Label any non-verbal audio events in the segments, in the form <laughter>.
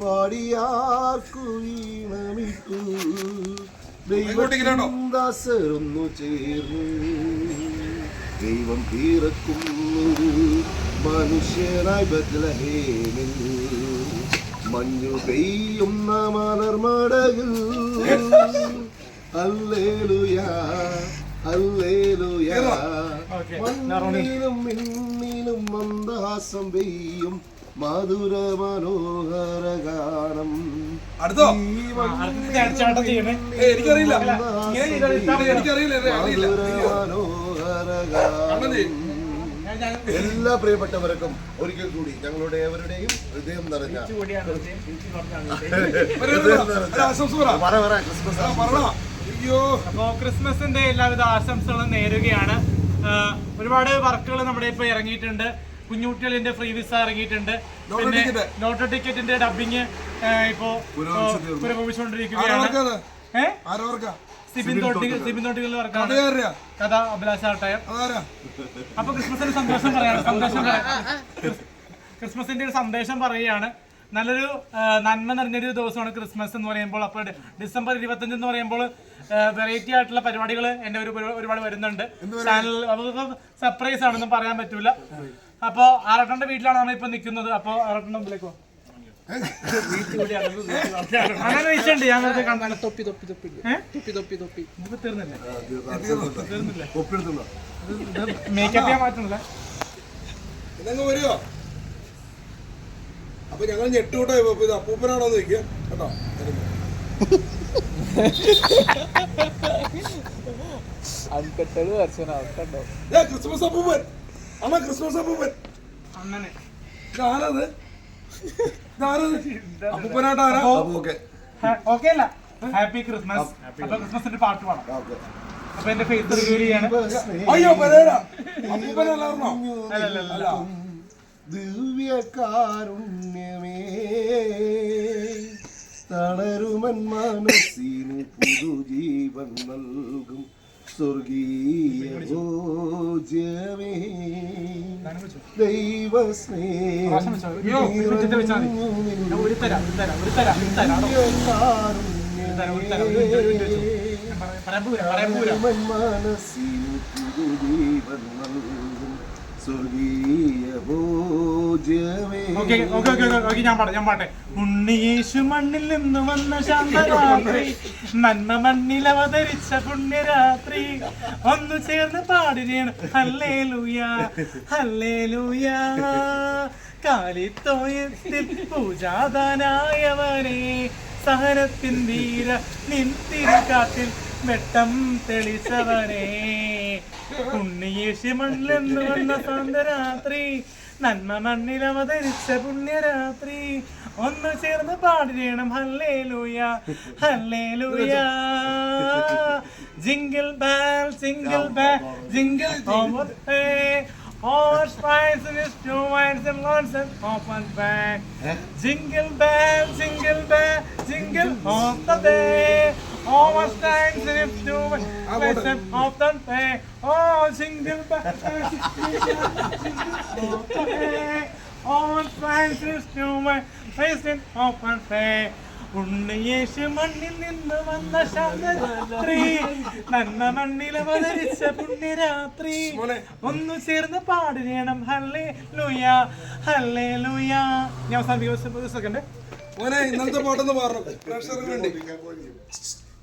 പാടിയാർക്കു വീണമിട്ടു ചേർന്നു. ദൈവം പിറക്കുന്നൊരു മനുഷ്യനായി ബദലഹേമിൽ മഞ്ഞു പെയ്യുന്ന മലർമടകിൽ <laughs> അല്ലേലുയാ. മിന്നിലും മന്ദഹാസം പെയ്യും. മധുര മനോഹര ഗാനം. എനിക്കറിയില്ല. എല്ലാ പ്രിയപ്പെട്ടവർക്കും ഒരിക്കൽ കൂടി ഞങ്ങളുടെ ഏവരുടെയും ഹൃദയം നിറഞ്ഞ ക്രിസ്മസ് ആ, പറടാ അയ്യോ. അപ്പോ ക്രിസ്മസിന്റെ എല്ലാവിധ ആശംസകളും നേരുകയാണ്. ഒരുപാട് വർക്കുകൾ നമ്മുടെ ഇപ്പൊ ഇറങ്ങിയിട്ടുണ്ട്. കുഞ്ഞുകുട്ടികളിന്റെ ഫ്രീ വിസ ഇറങ്ങിയിട്ടുണ്ട്. പിന്നെ ലോട്ടോ ലോട്ടറി ടിക്കറ്റിന്റെ ഡബിങ് ഇപ്പോ. പുരോഗമിച്ചുകൊണ്ടിരിക്കുകയാണ്. ഏഹ് സിബിൻ തോട്ടികൾ സിബിൻ തോട്ടികളിൽ വർക്കാണ്. കഥ അഭിലാഷ ആട്ടയം അപ്പൊ ക്രിസ്മസിന്റെ സന്തോഷം പറയാണ്. സന്തോഷം പറയാം ക്രിസ്മസിന്റെ ഒരു സന്ദേശം പറയുകയാണ്. നല്ലൊരു നന്മ നിറഞ്ഞൊരു ദിവസമാണ് ക്രിസ്മസ് എന്ന് പറയുമ്പോൾ. അപ്പോൾ ഡിസംബർ ഇരുപത്തഞ്ച് എന്ന് പറയുമ്പോൾ വെറൈറ്റി ആയിട്ടുള്ള പരിപാടികൾ എന്റെ ഒരു ഒരു- ഒരുപാട് വരുന്നുണ്ട്. ചാനൽ സർപ്രൈസ് ആണെന്നും പറയാൻ പറ്റൂല. അപ്പോൾ ആറട്ടന്റെ വീട്ടിലാണ് നമ്മളിപ്പോ നിൽക്കുന്നത്. അപ്പോൾ ആറട്ടന്റെ മുമ്പിലേക്കോ അങ്ങനെ വിഷയമുണ്ട് ഞാൻ വെറുതെ കണ്ടാണ് തൊപ്പി തൊപ്പി തൊപ്പി. ഏഹ് തൊപ്പി തൊപ്പി തൊപ്പി. ഇത് തീർന്നില്ലേ? ഒപ്പിടുത്തുണ്ടോ മേക്കപ്പ് ചെയ്യാൻ മാറ്റണില്ല. ഇതങ്ങ് വരുമോ അപ്പൊ ഞങ്ങൾ ഞെട്ടുകൂട്ടോ ഇപ്പൊ ഇത് അപ്പൂപ്പനാണോ നോക്കിയ കേട്ടോ? അൺകട്ടഡ് വെർഷൻ കണ്ടോ ഏ ക്രിസ്മസ് അപ്പൂപ്പൻ. അമ്മ ക്രിസ്മസ് അപ്പൂപ്പൻ? അങ്ങനെ. ഇതാരത്? ഇതാരത്? അപ്പൂപ്പനായിട്ട് ആരാ? ഓക്കെ ഓക്കെ അല്ല. ഹാപ്പി ക്രിസ്മസ് അപ്പൊ ക്രിസ്മസിന്റെ പാട്ട് പാടാം ഓക്കെ. അപ്പൊ എന്റെ ഫേസ് റിവ്യൂ ചെയ്യാണ്. അയ്യോ പെരേര. അപ്പൂപ്പനല്ലായിരുന്നോ അല്ലല്ല ദിവ്യകാരുണ്യമേ. തളരുമൻ മനസ്സിന് പുതുജീവൻ നൽകും. സ്വർഗീയ ഭോജ്യമേ. ദൈവ പോരാ മനസ്സിന് പുതുജീവൻ നൽകും. ഞാൻ പാട്ടെ ഞാൻ പാട്ടെ. ഉണ്ണിയേശു മണ്ണിൽ നിന്ന് വന്ന ശാന്തരാത്രി നന്മ മണ്ണിൽ അവതരിച്ച പുണ്യരാത്രി ഒന്നു ചേർന്ന് പാടുകയാണ്. ഹല്ലേ ലൂയ ഹല്ലേ ലൂയ കാലിത്തോയത്തിൽ പൂജാതാനായവനെ സഹനത്തിൻ വീര നിൻ നിൻതിരിക്കാത്തിൽ വെട്ടം തെളിച്ചവനെ. ഉണ്ണിയേശി മണ്ണിലെന്ന് വന്ന സ്വന്തരാത്രി നന്മ മണ്ണിലവതരിച്ച പുണ്യരാത്രി ഒന്ന് ചേർന്ന് പാടിയണം hallelujah hallelujah jingle bell jingle bell jingle Horse rides in his two wines and lots and open back. Jingle bell, jingle bell, jingle all the day. Horse rides in his wines and open back. Oh, sing the. Horse rides in his wines and open back. ഉണ്ണിയേശു മണ്ണിൽ നിന്ന് വന്ന ശാന്തരാത്രി നന്ന മണ്ണിൽ അവതരിച്ച പുണ്യരാത്രി ഒന്ന് ചേർന്ന് പാടിനേണം ഹല്ലേ ലുയ ഹല്ലേ ലുയ ഞാൻ അവസാനിപ്പിക്കും ഒരു സെക്കൻഡ് ഇന്നലത്തെ പാട്ടൊന്ന് പാടണം പ്രേക്ഷകർക്ക് വേണ്ടി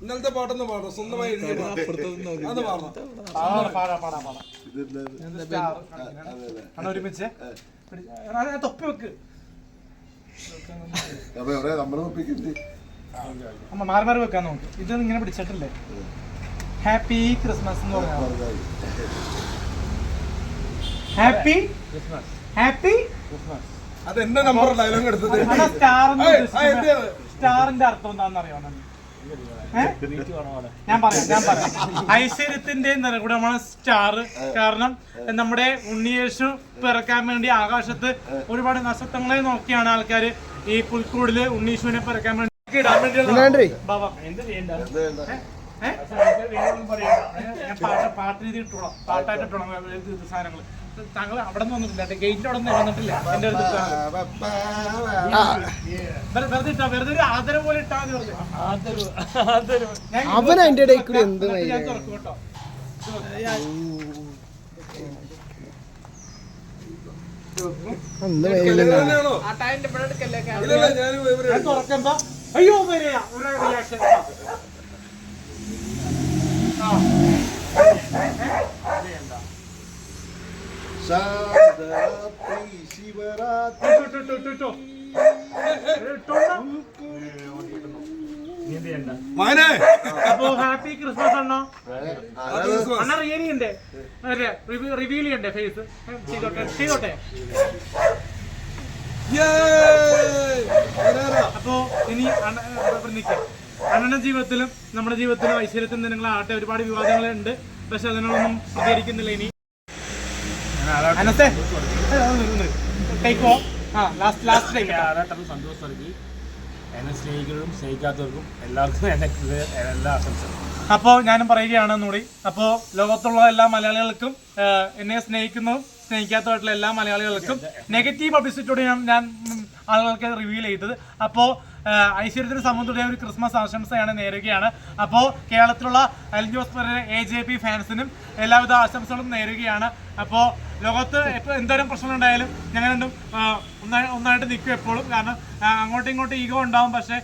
ഇന്നലത്തെ പാട്ടൊന്ന് പാടും സ്വന്തമായി എഴുതിയ പാട്ട്. അത് പാടണം. പാടാ പാടാ പാടാ അണ്ണാ ഒരുമിച്ച്? തൊപ്പി വെക്ക്. അപ്പൊ എവിടെ നമ്മളെ ഒപ്പിക്കണ്ടേ അമ്മ മാറി മാറി വെക്കാൻ നോക്ക്. ഇത് ഇങ്ങനെ പിടിച്ചിട്ടില്ലേ? ഹാപ്പി ക്രിസ്മസ് എന്ന് പറഞ്ഞാൽ ഹാപ്പി ഹാപ്പി അത് എന്റെ നമ്പർ ഡയലോഗ് എടുത്തത്. സ്റ്റാറിന്റെ അർത്ഥം എന്താണെന്ന് അറിയാമോ? ഞാൻ പറയാം ഞാൻ പറയാം. ഐശ്വര്യത്തിന്റെ നിറകുടമാണ് സ്റ്റാർ കാരണം നമ്മുടെ ഉണ്ണിയേശു പിറക്കാൻ വേണ്ടി ആകാശത്ത് ഒരുപാട് നക്ഷത്രങ്ങളെ നോക്കിയാണ് ആൾക്കാർ. ഈ പുൽക്കൂടിൽ ഉണ്ണീശുവിനെ പിറക്കാൻ വേണ്ടി ഇടാൻ ബാബാ, എന്ത് ചെയ്യണ്ട? ഞാൻ പാട്ട് പാട്ട് രീതി ഇട്ടോളാം. പാട്ടായിട്ട് ഇട്ടോളാം സാധനങ്ങൾ താങ്കൾ അവിടെ നിന്ന് വന്നിട്ടില്ല. ഗേറ്റിന്റെ അവിടെ നിന്ന് വന്നിട്ടില്ല. എന്റെ അടുത്ത്. വെറുതെ ഇട്ടാ വെറുതെ ഒരു ആദരം പോലെ ഇട്ടാ അവൻ അതിന്റെ ഇടയിൽ കൂടി എന്ത് ഞാൻ? തുറക്കും കേട്ടോ. തുറക്കുമ്പോ അയ്യോ വരെയാ ഒരു റിയാക്ഷൻ ആ. ശാരദാത്രി ശിവരാത്രി. ഇട്ടോണ്ടാ. അപ്പൊ ഹാപ്പി ക്രിസ്മസ്. അണ്ണോ അണ്ണ റിയലി ഉണ്ട് റിവീൽ ചെയ്യണ്ടേ ഫേസ് ചെയ്തോട്ടെ ചെയ്തോട്ടെ? അപ്പോ ഇനി നിൽക്കാം അണ്ണന്റെ ജീവിതത്തിലും നമ്മുടെ ജീവിതത്തിലും ഐശ്വര്യത്തിലും നിങ്ങളാട്ടെ ഒരുപാട് വിവാദങ്ങളുണ്ട് പക്ഷെ അതിനോടൊന്നും പ്രതികരിക്കുന്നില്ല ഇനി. അനത്തെ ടേക്കോ ആ ലാസ്റ്റ് ലാസ്റ്റ് ടൈം ആരാട്ടം സന്തോഷം നൽകി എന്നെ സ്നേഹിക്കുന്നവരും സ്നേഹിക്കാത്തവർക്കും എല്ലാവർക്കും എല്ലാ ആശംസകളും. അപ്പോൾ ഞാനും പറയുകയാണ് ഒന്നുകൂടി. അപ്പോൾ ലോകത്തുള്ള എല്ലാ മലയാളികൾക്കും എന്നെ സ്നേഹിക്കുന്നതും സ്നേഹിക്കാത്തതായിട്ടുള്ള എല്ലാ മലയാളികൾക്കും നെഗറ്റീവ് പബ്ലിസിറ്റിയോട് ഞാൻ ഞാൻ ആളുകൾക്ക് റിവീൽ ചെയ്തത്. അപ്പോൾ ഐശ്വര്യത്തിന് സംബന്ധിച്ച ഒരു ക്രിസ്മസ് ആശംസയാണ് നേരുകയാണ്. അപ്പോൾ കേരളത്തിലുള്ള എൽ ജോസ് എ ജെ പി ഫാൻസിനും എല്ലാവിധ ആശംസകളും നേരുകയാണ്. അപ്പോൾ ലോകത്ത് എപ്പോൾ എന്തോരം പ്രശ്നങ്ങളുണ്ടായാലും ഞങ്ങൾ രണ്ടും ഒന്നായി ഒന്നായിട്ട് നിൽക്കും എപ്പോഴും. കാരണം അങ്ങോട്ടും ഇങ്ങോട്ടും ഈഗോ ഉണ്ടാവും. പക്ഷേ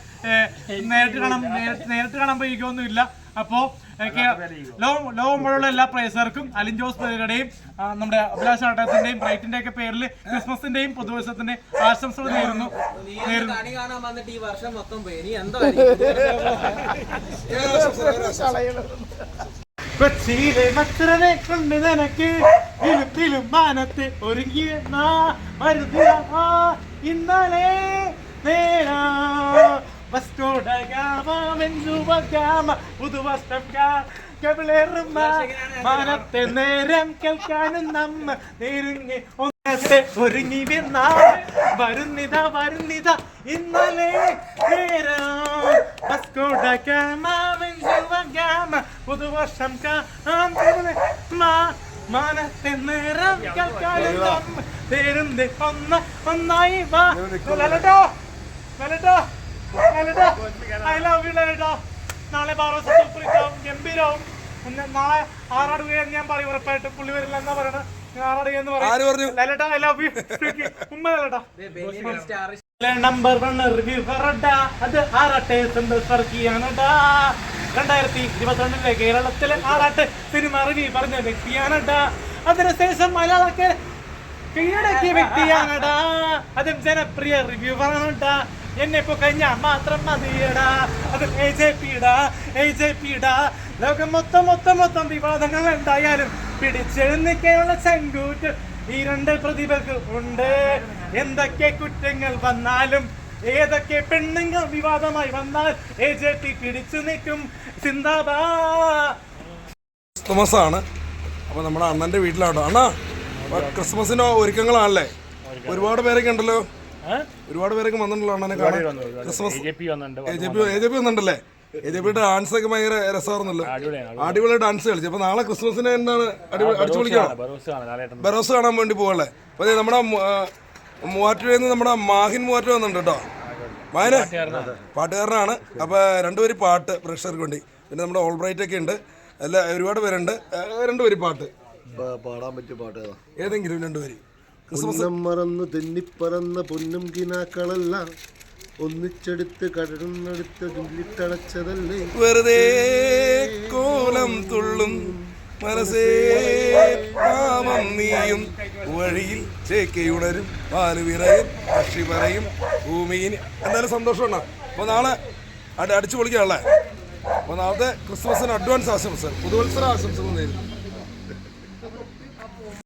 നേരിട്ട് കാണാൻ നേരിട്ട് കാണുമ്പോൾ ഈഗോ ഒന്നും ഇല്ല. അപ്പോ ഏഹ്, കേ- ലോകം ലോകം മുഴുവനുള്ള എല്ലാ പ്രേസർക്കും അലിൻ ജോസ് പേരുടെയും നമ്മുടെ അഭിലാഷ് ആട്ടത്തിന്റെയും ബ്രൈറ്റിന്റെ ഒക്കെ പേരിൽ ക്രിസ്മസിന്റെയും പുതുവർഷത്തിന്റെ ആശംസകൾ നേരുന്നു? കൊച്ചിയിലെ മക്കളെ കൊണ്ട് നിനക്ക്. ഇലുത്തിലും മാനത്ത് ഒരുങ്ങിയ ഇന്നലെ മാനത്തെ നേരം കേൾക്കാനും നമ്മ നേരുങ്ങി ഒന്നത്തെ ഒരുങ്ങി വന്ന. വരുന്നിത വരുന്നിത ഇന്നലെ നേരം. പുതുവർഷം കാ മാനത്തെ നിറം കേൾക്കാനും ഒന്ന ഒന്നായി വാ. ലലട്ടോ ലലട്ടോ ലലട്ടോ ഐ ലവ് യു ലലട്ടോ നാളെ ബാറോസ് സൂപ്പർ ഹിറ്റാവും ഗംഭീരവും. പിന്നെ നാളെ ആറാടുകയെന്ന് ഞാൻ പറയും ഉറപ്പായിട്ടും പുള്ളി വരില്ല എന്നാ പറയണത് നമ്പർ വൺ റിവ്യൂ അത് ആറാട്ടെ സന്തോഷിയാണടാ രണ്ടായിരത്തി ഇരുപത്തിരണ്ടിലെ കേരളത്തിലെ ആറാട്ട് സിനിമ റിവ്യൂ പറഞ്ഞ വ്യക്തിയാണടാ. അതിനുശേഷം മലയാളത്തിൽ കീഴടക്കിയ വ്യക്തിയാണടാ. അതും ജനപ്രിയ റിവ്യൂ പറഞ്ഞടാ എന്നെ ഇപ്പൊ കഴിഞ്ഞാ മാത്രം മതിയടാ. അത് എ ജെ പിടാ എ ജെ പിടാ ലോകം മൊത്തം മൊത്തം മൊത്തം വിവാദങ്ങൾ ഉണ്ടായാലും പിടിച്ചെഴുന്നിക്കാനുള്ള ചങ്കൂറ്റ്. ഈ രണ്ട് പ്രതിഭകൾ ഉണ്ട്. എന്തൊക്കെ കുറ്റങ്ങൾ വന്നാലും ഏതൊക്കെ പെണ്ണുങ്ങൾ വിവാദമായി വന്നാൽ എ ജെ പി പിടിച്ചു നിൽക്കും. സിന്ദാബാ. ക്രിസ്തുമസ് ആണ്. അപ്പൊ നമ്മുടെ അണ്ണന്റെ വീട്ടിലാണോ അണ്ണാ ക്രിസ്മസിന് ഒരുക്കങ്ങളാണല്ലേ? ഒരുപാട് പേരൊക്കെ ഉണ്ടല്ലോ. ഒരുപാട് പേരൊക്കെ വന്നിട്ടുണ്ടല്ലോ അണ്ണനെ കാണാൻ. Christmas A J P A J P വന്നിട്ടുണ്ടല്ലേ? A J പിയുടെ ഡാൻസ് ഒക്കെ ഭയങ്കര രസമായിരുന്നല്ലോ. അടിപൊളി ഡാൻസ് കളിച്ചു. അപ്പൊ നാളെ ക്രിസ്മസിന് എന്താണ്? അടിച്ചു വിളിക്കണം ബറോസ് ആണ് ലാലേട്ടൻ ബെറോസ് കാണാൻ വേണ്ടി പോകല്ലേ അപ്പൊ നമ്മുടെ മൂവാറ്റുപുഴ മൂവാറ്റുപുഴയിൽ നിന്ന് നമ്മുടെ മാഹിൻ മൂവാറ്റുപുഴ വന്നിട്ടുണ്ട് കേട്ടോ. മായനെ പാട്ടുകാരനാണ്. അപ്പൊ രണ്ടുപേര് പാട്ട് പ്രേക്ഷകർക്ക് വേണ്ടി. പിന്നെ നമ്മുടെ ഓൾ ബ്രൈറ്റ് ഒക്കെ ഉണ്ട്. അല്ല ഒരുപാട് പേരുണ്ട്. രണ്ടുപേര് പാട്ട്. പാടാൻ പറ്റിയ പാട്ട് ഏതാ? ഏതെങ്കിലും രണ്ടുപേര്. ക്രിസ്മസ്. പൊന്നം മറന്ന് തെന്നിപ്പറന്ന പൊന്നും കിനാക്കളെല്ലാം. ഒന്നിച്ചെടുത്ത് കടടുന്നെടുത്ത് തുള്ളിത്തടച്ചതല്ലേ വെറുതെ കോലം തുള്ളും. മനസ്സേ പാമം നീയും. വഴിയിൽ ചേക്കയുണരും പാലുവിറയും പക്ഷി പറയും ഭൂമിയിൽ എന്തായാലും സന്തോഷമാണ് അപ്പോൾ നാളെ അടി അടിച്ചു പൊളിക്കാനുള്ളേ. അപ്പോൾ നാളത്തെ ക്രിസ്മസിന് അഡ്വാൻസ് ആശംസ പുതുവത്സര ആശംസകൾ നേരുന്നു.